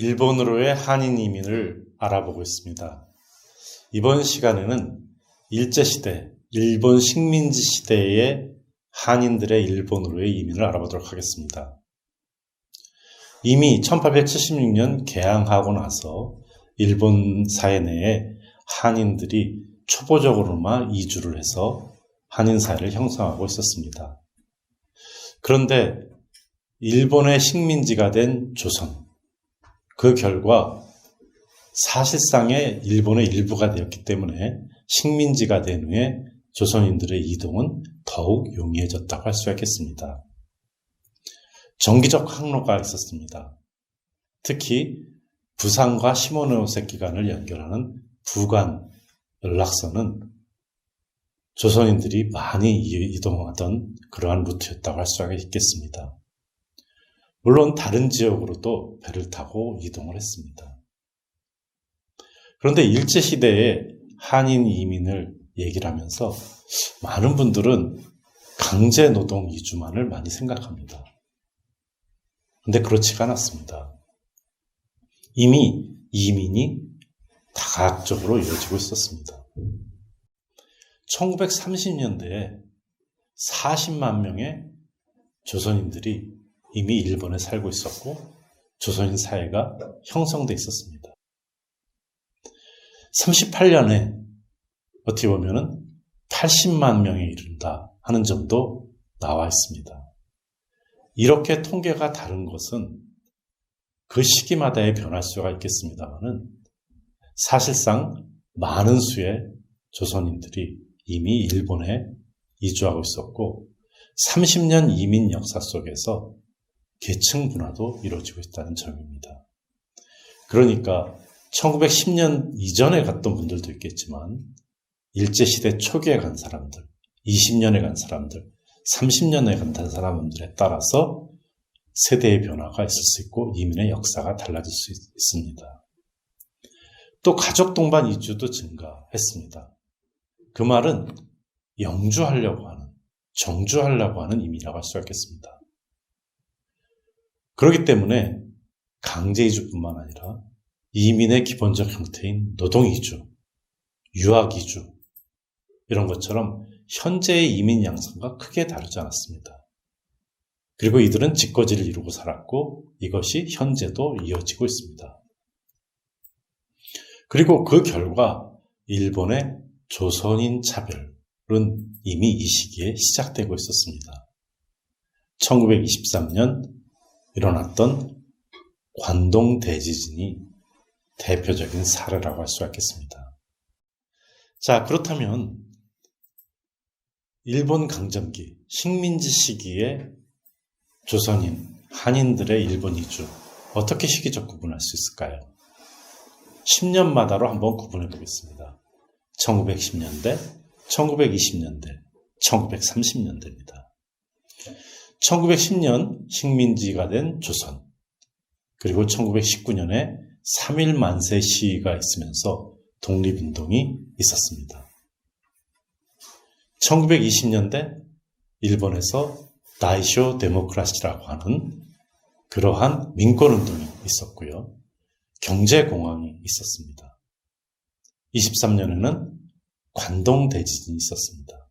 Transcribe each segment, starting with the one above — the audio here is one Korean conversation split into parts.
일본으로의 한인 이민을 알아보고 있습니다. 이번 시간에는 일제시대, 일본 식민지 시대의 한인들의 일본으로의 이민을 알아보도록 하겠습니다. 이미 1876년 개항하고 나서 일본 사회 내에 한인들이 초보적으로만 이주를 해서 한인 사회를 형성하고 있었습니다. 그런데 일본의 식민지가 된 조선, 그 결과 사실상의 일본의 일부가 되었기 때문에 식민지가 된 후에 조선인들의 이동은 더욱 용이해졌다고 할수 있겠습니다. 정기적 항로가 있었습니다. 특히 부산과 시모노세 기간을 연결하는 부간 연락선은 조선인들이 많이 이동하던 그러한 루트였다고 할 수가 있겠습니다. 물론 다른 지역으로도 배를 타고 이동을 했습니다. 그런데 일제시대에 한인 이민을 얘기를 하면서 많은 분들은 강제 노동 이주만을 많이 생각합니다. 근데 그렇지가 않았습니다. 이미 이민이 다각적으로 이루어지고 있었습니다. 1930년대에 40만 명의 조선인들이 이미 일본에 살고 있었고 조선인 사회가 형성돼 있었습니다. 38년에 어떻게 보면은 80만 명에 이른다 하는 점도 나와 있습니다. 이렇게 통계가 다른 것은 그 시기마다의 변할 수가 있겠습니다만은 사실상 많은 수의 조선인들이 이미 일본에 이주하고 있었고 30년 이민 역사 속에서 계층 분화도 이루어지고 있다는 점입니다. 그러니까 1910년 이전에 갔던 분들도 있겠지만 일제시대 초기에 간 사람들, 20년에 간 사람들, 30년에 간 사람들에 따라서 세대의 변화가 있을 수 있고 이민의 역사가 달라질 수 있습니다. 또 가족 동반 이주도 증가했습니다. 그 말은 영주하려고 하는, 정주하려고 하는 이민이라고 할수 있겠습니다. 그렇기 때문에 강제 이주뿐만 아니라 이민의 기본적 형태인 노동 이주, 유학 이주 이런 것처럼 현재의 이민 양상과 크게 다르지 않았습니다. 그리고 이들은 직거지를 이루고 살았고 이것이 현재도 이어지고 있습니다. 그리고 그 결과 일본의 조선인 차별은 이미 이 시기에 시작되고 있었습니다. 1923년 일어났던 관동 대지진이 대표적인 사례라고 할 수 있겠습니다. 자, 그렇다면 일본 강점기, 식민지 시기에 조선인, 한인들의 일본 이주, 어떻게 시기적 구분할 수 있을까요? 10년마다로 한번 구분해 보겠습니다. 1910년대, 1920년대, 1930년대입니다. 1910년 식민지가 된 조선, 그리고 1919년에 3일 만세 시위가 있으면서 독립운동이 있었습니다. 1920년대 일본에서 다이쇼 데모크라시라고 하는 그러한 민권운동이 있었고요. 경제공황이 있었습니다. 23년에는 관동 대지진이 있었습니다.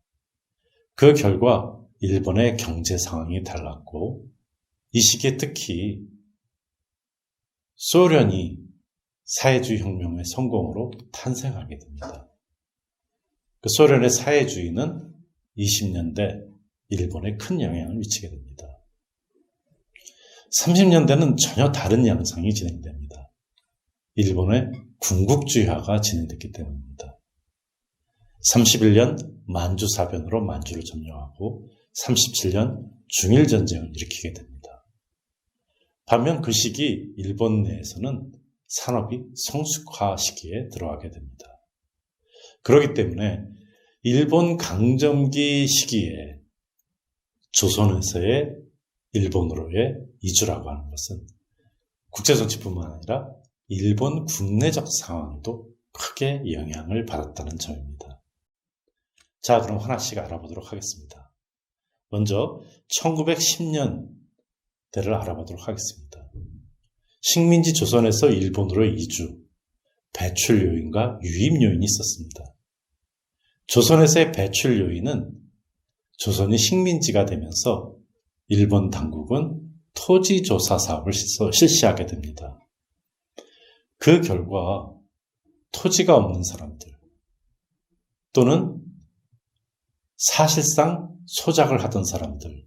그 결과 일본의 경제 상황이 달랐고 이 시기에 특히 소련이 사회주의 혁명의 성공으로 탄생하게 됩니다. 그 소련의 사회주의는 20년대 일본에 큰 영향을 미치게 됩니다. 30년대는 전혀 다른 양상이 진행됩니다. 일본의 군국주의화가 진행됐기 때문입니다. 31년 만주사변으로 만주를 점령하고 37년 중일전쟁을 일으키게 됩니다. 반면 그 시기 일본 내에서는 산업이 성숙화 시기에 들어가게 됩니다. 그렇기 때문에 일본 강점기 시기에 조선에서의 일본으로의 이주라고 하는 것은 국제정치뿐만 아니라 일본 국내적 상황에도 크게 영향을 받았다는 점입니다. 자, 그럼 하나씩 알아보도록 하겠습니다. 먼저 1910년 대를 알아보도록 하겠습니다. 식민지 조선에서 일본으로 이주, 배출 요인과 유입 요인이 있었습니다. 조선에서의 배출 요인은 조선이 식민지가 되면서 일본 당국은 토지 조사 사업을 실시하게 됩니다. 그 결과 토지가 없는 사람들 또는 사실상 소작을 하던 사람들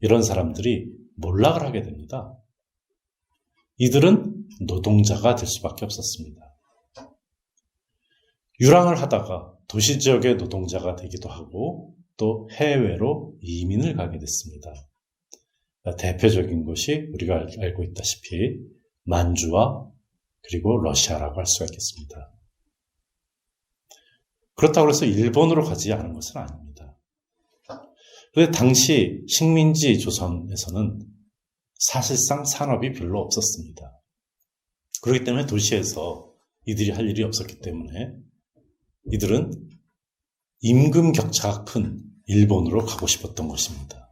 이런 사람들이 몰락을 하게 됩니다. 이들은 노동자가 될 수밖에 없었습니다. 유랑을 하다가 도시 지역의 노동자가 되기도 하고 또 해외로 이민을 가게 됐습니다. 대표적인 것이 우리가 알고 있다시피 만주와 그리고 러시아라고 할 수가 있겠습니다. 그렇다고 해서 일본으로 가지 않은 것은 아닙니다. 그런데 당시 식민지 조선에서는 사실상 산업이 별로 없었습니다. 그렇기 때문에 도시에서 이들이 할 일이 없었기 때문에 이들은 임금 격차가 큰 일본으로 가고 싶었던 것입니다.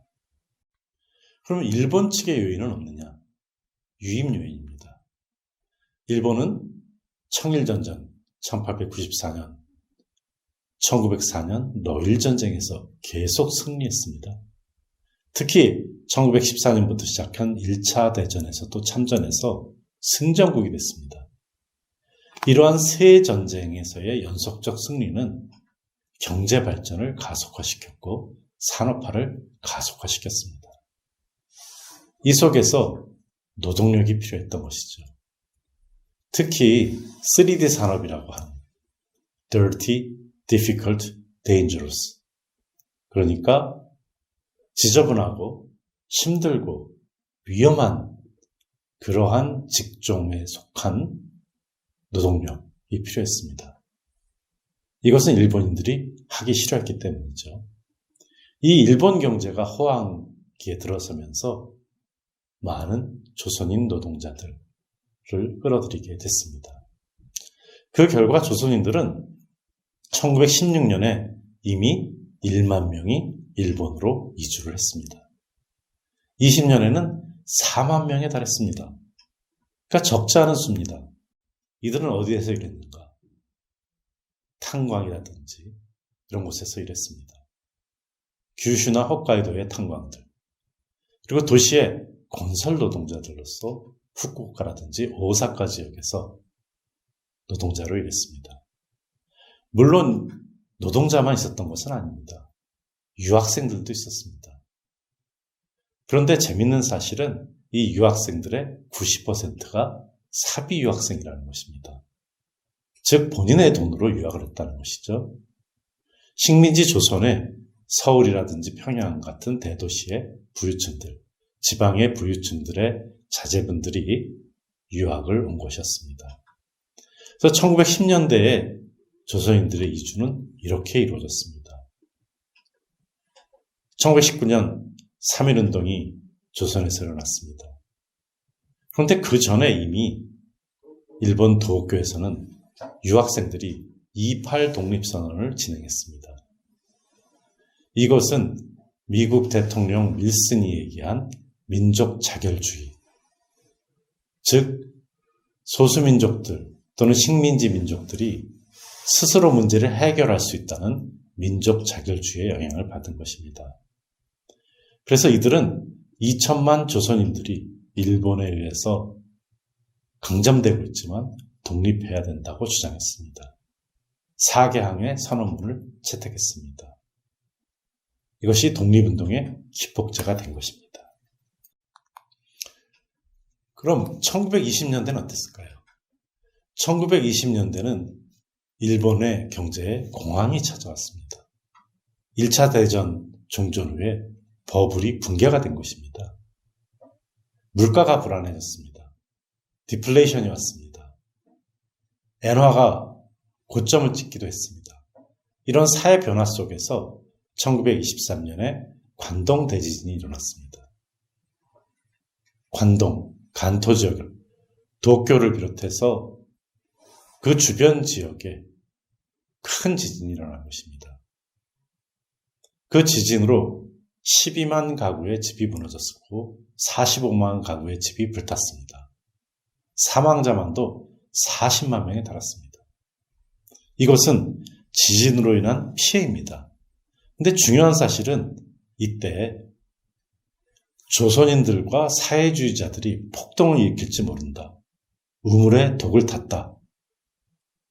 그러면 일본 측의 요인은 없느냐? 유입 요인입니다. 일본은 청일전쟁 1894년, 1904년 노일 전쟁에서 계속 승리했습니다. 특히 1914년부터 시작한 1차 대전에서도 참전해서 승전국이 됐습니다. 이러한 세 전쟁에서의 연속적 승리는 경제 발전을 가속화시켰고 산업화를 가속화시켰습니다. 이 속에서 노동력이 필요했던 것이죠. 특히 3D 산업이라고 하는 dirty, difficult, dangerous. 그러니까 지저분하고 힘들고 위험한 그러한 직종에 속한 노동력이 필요했습니다. 이것은 일본인들이 하기 싫어했기 때문이죠. 이 일본 경제가 호황기에 들어서면서 많은 조선인 노동자들을 끌어들이게 됐습니다. 그 결과 조선인들은 1916년에 이미 1만 명이 일본으로 이주를 했습니다. 20년에는 4만 명에 달했습니다. 그러니까 적지 않은 수입니다. 이들은 어디에서 일했는가? 탄광이라든지 이런 곳에서 일했습니다. 규슈나 홋카이도의 탄광들 그리고 도시의 건설 노동자들로서 후쿠오카라든지 오사카 지역에서 노동자로 일했습니다. 물론 노동자만 있었던 것은 아닙니다. 유학생들도 있었습니다. 그런데 재밌는 사실은 이 유학생들의 90%가 사비 유학생이라는 것입니다. 즉 본인의 돈으로 유학을 했다는 것이죠. 식민지 조선에 서울이라든지 평양 같은 대도시의 부유층들, 지방의 부유층들의 자제분들이 유학을 온 것이었습니다. 그래서 1910년대에 조선인들의 이주는 이렇게 이루어졌습니다. 1919년 3.1운동이 조선에서 일어났습니다. 그런데 그 전에 이미 일본 도쿄에서는 유학생들이 28 독립선언을 진행했습니다. 이것은 미국 대통령 윌슨이 얘기한 민족 자결주의, 즉 소수민족들 또는 식민지 민족들이 스스로 문제를 해결할 수 있다는 민족 자결주의의 영향을 받은 것입니다. 그래서 이들은 2천만 조선인들이 일본에 의해서 강점되고 있지만 독립해야 된다고 주장했습니다. 사개항의 선언문을 채택했습니다. 이것이 독립운동의 기폭제가 된 것입니다. 그럼 1920년대는 어땠을까요? 1920년대는 일본의 경제에 공황이 찾아왔습니다. 1차 대전 종전 후에 버블이 붕괴가 된 것입니다. 물가가 불안해졌습니다. 디플레이션이 왔습니다. 엔화가 고점을 찍기도 했습니다. 이런 사회 변화 속에서 1923년에 관동 대지진이 일어났습니다. 관동, 간토 지역, 도쿄를 비롯해서 그 주변 지역에 큰 지진이 일어난 것입니다. 그 지진으로 12만 가구의 집이 무너졌고 45만 가구의 집이 불탔습니다. 사망자만도 40만 명에 달았습니다. 이것은 지진으로 인한 피해입니다. 근데 중요한 사실은 이때 조선인들과 사회주의자들이 폭동을 일으킬지 모른다. 우물에 독을 탔다.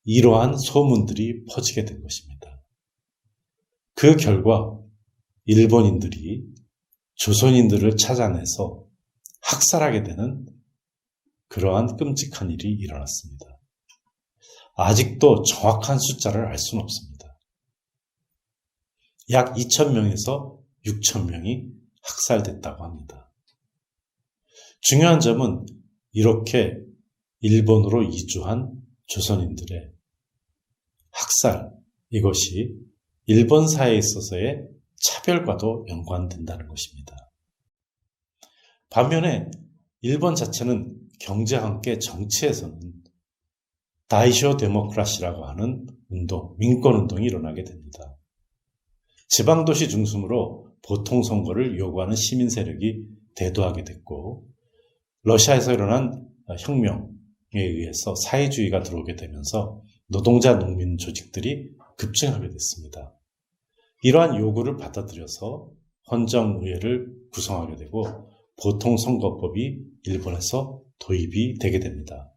이러한 소문들이 퍼지게 된 것입니다. 그 결과 일본인들이 조선인들을 찾아내서 학살하게 되는 그러한 끔찍한 일이 일어났습니다. 아직도 정확한 숫자를 알 수는 없습니다. 약 2,000명에서 6,000명이 학살됐다고 합니다. 중요한 점은 이렇게 일본으로 이주한 조선인들의 학살, 이것이 일본 사회에 있어서의 차별과도 연관된다는 것입니다. 반면에 일본 자체는 경제와 함께 정치에서는 다이쇼 데모크라시라고 하는 운동, 민권 운동이 일어나게 됩니다. 지방 도시 중심으로 보통 선거를 요구하는 시민 세력이 대도하게 됐고, 러시아에서 일어난 혁명에 의해서 사회주의가 들어오게 되면서 노동자 농민 조직들이 급증하게 됐습니다. 이러한 요구를 받아들여서 헌정의회를 구성하게 되고 보통선거법이 일본에서 도입이 되게 됩니다.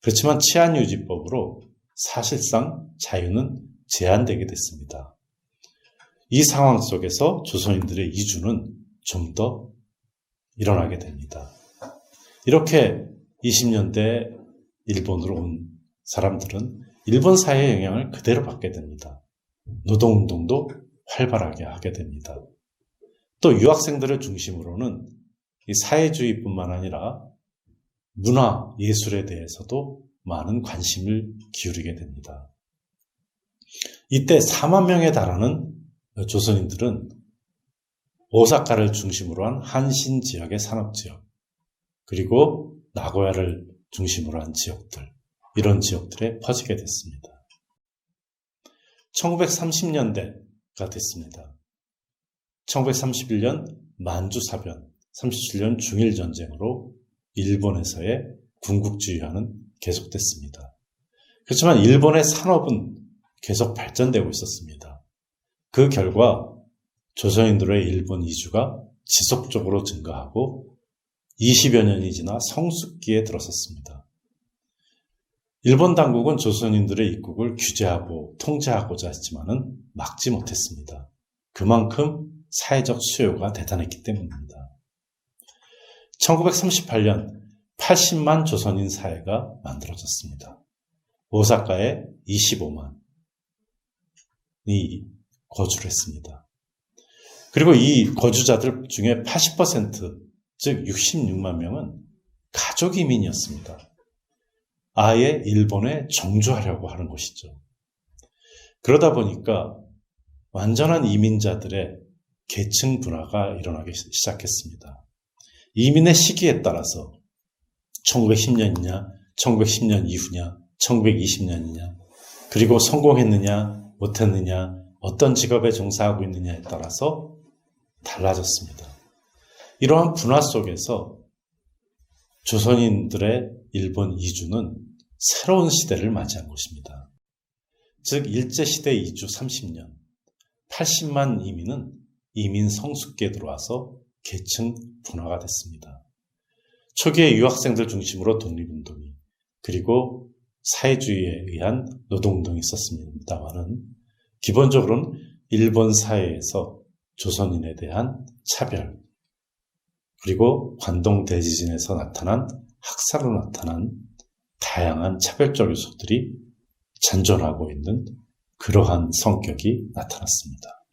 그렇지만 치안유지법으로 사실상 자유는 제한되게 됐습니다. 이 상황 속에서 조선인들의 이주는 좀 더 일어나게 됩니다. 이렇게 20년대 일본으로 온 사람들은 일본 사회의 영향을 그대로 받게 됩니다. 노동운동도 활발하게 하게 됩니다. 또 유학생들을 중심으로는 사회주의뿐만 아니라 문화, 예술에 대해서도 많은 관심을 기울이게 됩니다. 이때 4만 명에 달하는 조선인들은 오사카를 중심으로 한 한신 지역의 산업 지역, 그리고 나고야를 중심으로 한 지역들, 이런 지역들에 퍼지게 됐습니다. 1930년대가 됐습니다. 1931년 만주사변, 37년 중일전쟁으로 일본에서의 군국주의화는 계속됐습니다. 그렇지만 일본의 산업은 계속 발전되고 있었습니다. 그 결과 조선인들의 일본 이주가 지속적으로 증가하고 20여 년이 지나 성숙기에 들어섰습니다. 일본 당국은 조선인들의 입국을 규제하고 통제하고자 했지만은 막지 못했습니다. 그만큼 사회적 수요가 대단했기 때문입니다. 1938년 80만 조선인 사회가 만들어졌습니다. 오사카에 25만이 거주를 했습니다. 그리고 이 거주자들 중에 80%, 즉 66만 명은 가족 이민이었습니다. 아예 일본에 정주하려고 하는 것이죠. 그러다 보니까 완전한 이민자들의 계층 분화가 일어나기 시작했습니다. 이민의 시기에 따라서 1910년이냐, 1910년 이후냐, 1920년이냐, 그리고 성공했느냐, 못했느냐, 어떤 직업에 종사하고 있느냐에 따라서 달라졌습니다. 이러한 분화 속에서 조선인들의 일본 이주는 새로운 시대를 맞이한 것입니다. 즉, 일제시대 이주 30년, 80만 이민은 이민 성숙기에 들어와서 계층 분화가 됐습니다. 초기에 유학생들 중심으로 독립운동이, 그리고 사회주의에 의한 노동운동이 있었습니다만은, 기본적으로는 일본 사회에서 조선인에 대한 차별, 그리고 관동 대지진에서 나타난 학살로 나타난 다양한 차별적 요소들이 잔존하고 있는 그러한 성격이 나타났습니다.